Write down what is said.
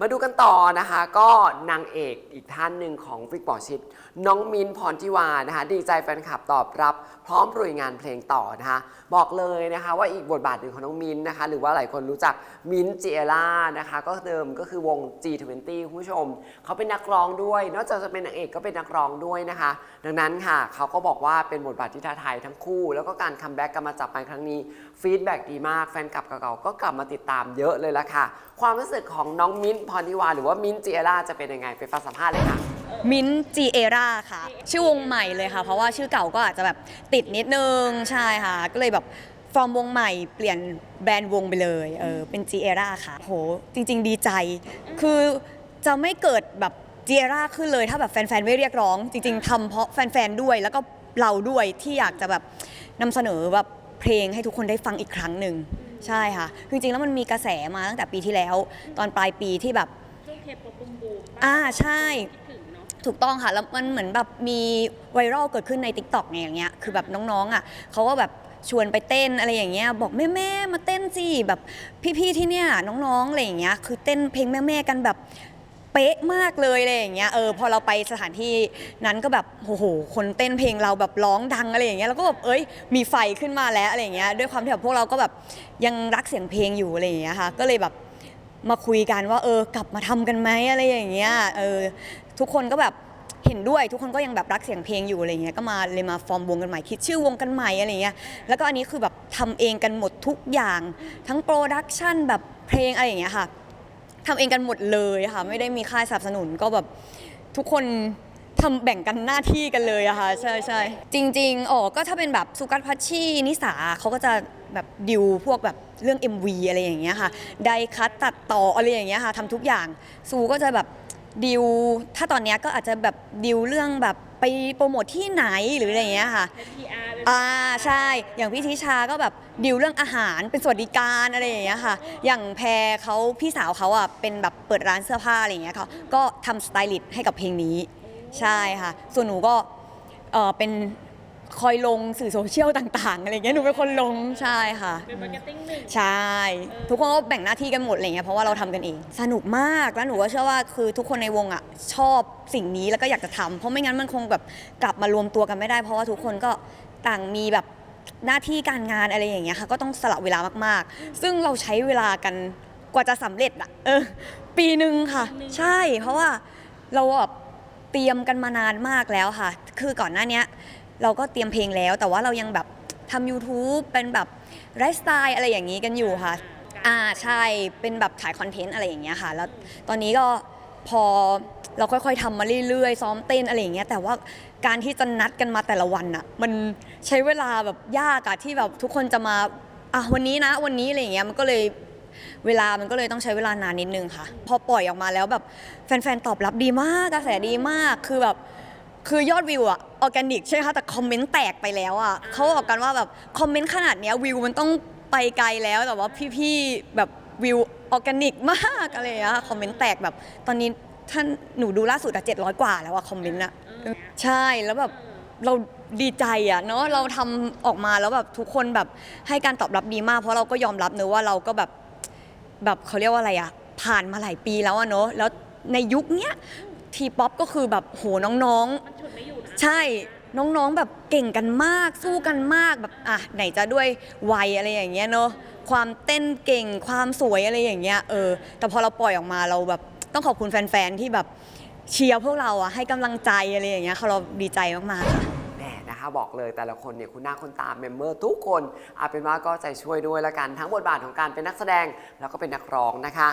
มาดูกันต่อนะคะ ก็นางเอกอีกท่านหนึ่งของฟิกปอชิด น้องมินพรทิวานะคะ ดีใจแฟนคลับตอบรับ พร้อมปรุยงานเพลงต่อนะคะ บอกเลยนะคะ ว่าอีกบทบาทหนึ่งของน้องมินนะคะ หรือว่าหลายคนรู้จักมินเจเอล่านะคะ ก็เดิมก็คือวง G20 คุณผู้ชม เขาเป็นนักร้องด้วย นอกจากจะเป็นนางเอกก็เป็นนักร้องด้วยนะคะ ดังนั้นค่ะเขาก็บอกว่าเป็นบทบาทที่ท้าทายทั้งคู่ แล้วก็การคัมแบ็กกลับมาจับไปครั้งนี้ฟีดแบ็กดีมากแฟนคลับเก่าๆก็กลับมาติดตามเยอะเลยละค่ะ ความรู้สึกของน้องมิ้นท์พรทิวาหรือว่ามิ้นท์เจเอล่าจะเป็นยังไงไปฟังสัมภาษณ์เลยค่ะ มินจีเอราค่ะ ชื่อวงใหม่เลยค่ะ เพราะว่าชื่อเก่าก็อาจจะแบบติดนิดนึง ใช่ค่ะ ก็เลยแบบฟอร์มวงใหม่เปลี่ยนแบรนด์วงไปเลยเออเป็นจีเอราค่ะโหจริง ๆ ดีใจ คือจะไม่เกิดแบบจีเอราขึ้นเลยถ้าแบบแฟน ๆ ไม่เรียกร้อง จริง ๆทำเพราะแฟน ๆ ด้วย แล้วก็เราด้วยที่อยากจะแบบนำเสนอแบบเพลงให้ทุกคนได้ฟังอีกครั้งหนึ่ง ใช่ค่ะคือจริงๆแล้วมันมีกระแสมาตั้งแต่ปีที่แล้ว ตอนปลายปีที่แบบช่วงเคป๊อปบูมบูมอ่าใช่ คิดถึงเนาะถูกต้องค่ะ แล้วมันเหมือนแบบมีไวรัลเกิดขึ้นใน t ิ k t o k เนี่ยอย่างเงี้ยคือแบบน้องๆอะเขาก็แบบชวนไปเต้นอะไรอย่างเงี้ยบอกแม่ๆมาเต้นสิแบบพี่ๆที่เนี่ยน้องๆอะไรอย่างเงี้ยคือเต้นเพลงแม่ๆกันแบบ เป๊ะมากเลยอะไรอย่างเงี้ยเออพอเราไปสถานที่นั้นก็แบบโอ้โหคนเต้นเพลงเราแบบร้องดังอะไรอย่างเงี้ยแล้วก็แบบเอ้ยมีไฟขึ้นมาแล้วอะไรอย่างเงี้ยด้วยความที่แบบพวกเราก็แบบยังรักเสียงเพลงอยู่อะไรอย่างเงี้ยค่ะก็เลยแบบมาคุยกันว่าเออกลับมาทำกันไหมอะไรอย่างเงี้ยเออทุกคนก็แบบเห็นด้วยทุกคนก็ยังแบบรักเสียงเพลงอยู่อะไรเงี้ยก็มาเลยมาฟอร์มวงกันใหม่คิดชื่อวงกันใหม่อะไรเงี้ยแล้วก็อันนี้คือแบบทำเองกันหมดทุกอย่างทั้งโปรดักชันแบบเพลงอะไรอย่างเงี้ยค่ะ ทำเองกันหมดเลยค่ะ ไม่ได้มีค่ายสนับสนุนก็แบบทุกคนทำแบ่งกันหน้าที่กันเลยอะค่ะใช่ใช่จริง ๆอ๋อก็ถ้าเป็นแบบสุกัสพัชชีนิสาเขาก็จะแบบดิวพวกแบบเรื่อง MV อะไรอย่างเงี้ยค่ะไดคัตตัดต่ออะไรอย่างเงี้ยค่ะทำทุกอย่างซูก็จะแบบดิวถ้าตอนเนี้ยก็อาจจะแบบดิวเรื่องแบบไปโปรโมทที่ไหนหรืออะไรอย่างเงี้ยค่ะ PR อ่าใช่ อย่างพี่ทิชาก็แบบดิวเรื่องอาหารเป็นสวัสดิการอะไรอย่างเงี้ยค่ะ อย่างแพรเขาพี่สาวเขาอะเป็นแบบเปิดร้านเสื้อผ้าอะไรอย่างเงี้ยค่ะก็ทำสไตลิสต์ให้กับเพลงนี้ ใช่ค่ะ ส่วนหนูก็เออเป็นคอยลงสื่อโซเชียลต่าง ๆ อะไรอย่างเงี้ยหนูเป็นคนลงใช่ค่ะ เป็นมาร์เก็ตติ้งหนึ่ง ใช่ ทุกคนก็แบ่งหน้าที่กันหมดอะไรเงี้ยเพราะว่าเราทำกันเอง สนุกมากแล้วหนูก็เชื่อว่าคือทุกคนในวงอะชอบสิ่งนี้แล้วก็อยากจะทำเพราะไม่งั้นมันคงแบบกลับมารวมตัวกันไม่ได้ เพราะว่าทุกคนก็ ต่างมีแบบหน้าที่การงานอะไรอย่างเงี้ยค่ะก็ต้องสละเวลามากๆ ซึ่งเราใช้เวลากันกว่าจะสำเร็จอะเออ ปีหนึ่งค่ะ ใช่ เพราะว่าเราแบบเตรียมกันมานานมากแล้วค่ะ คือก่อนหน้าเนี้ยเราก็เตรียมเพลงแล้ว แต่ว่าเรายังแบบทำ YouTube เป็นแบบไลฟ์สไตล์อะไรอย่างนี้กันอยู่ค่ะ อ่าใช่เป็นแบบถ่ายคอนเทนต์อะไรอย่างเงี้ยค่ะ แล้วตอนนี้ก็ พอเราค่อยๆทำมาเรื่อยๆ ซ้อมเต้นอะไรอย่างเงี้ยแต่ว่าการที่จะนัดกันมาแต่ละวันอะมันใช้เวลาแบบยากอะที่แบบทุกคนจะมาอะวันนี้นะวันนี้อะไรอย่างเงี้ยมันก็เลยเวลามันก็เลยต้องใช้เวลานานนิดนึงค่ะ พอปล่อยออกมาแล้วแบบแฟนๆตอบรับดีมากกระแสดีมากคือแบบคือยอดวิวอะออร์แกนิกใช่ไหมคะแต่คอมเมนต์แตกไปแล้วอะเขาบอกกันว่าแบบคอมเมนต์ขนาดเนี้ยวิวมันต้องไปไกลแล้วแต่ว่าพี่ๆแบบวิว ออร์แกนิกมากอะไรอย่างเงี้ยค่ะคอมเมนต์แตกแบบตอนนี้ท่านหนูดูล่าสุดอะ700กว่าแล้วอะคอมเมนต์อะใช่แล้วแบบเราดีใจอะเนาะเราทำออกมาแล้วแบบทุกคนแบบให้การตอบรับดีมาก เพราะเราก็ยอมรับเนอะว่าเราก็แบบแบบเขาเรียกว่าอะไรอะผ่านมาหลายปีแล้วอะเนอะแล้วในยุคเนี้ยทีป๊อปก็คือแบบโหน้องๆมันฉุดไม่อยู่นะใช่ น้องๆแบบเก่งกันมากสู้กันมากแบบอะไหนจะด้วยวัยอะไรอย่างเงี้ยเนอะความเต้นเก่งความสวยอะไรอย่างเงี้ยเออแต่พอเราปล่อยออกมาเราแบบต้องขอบคุณแฟนๆที่แบบเชียร์พวกเราอะให้กำลังใจอะไรอย่างเงี้ยเขาเราดีใจมากๆค่ะแหมนะคะบอกเลยแต่ละคนเนี่ยคุณหน้าคุณตาเมมเบอร์ทุกคนเอาเป็นว่าก็ใจช่วยด้วยละกันทั้งบทบาทของการเป็นนักแสดงแล้วก็เป็นนักร้องนะคะ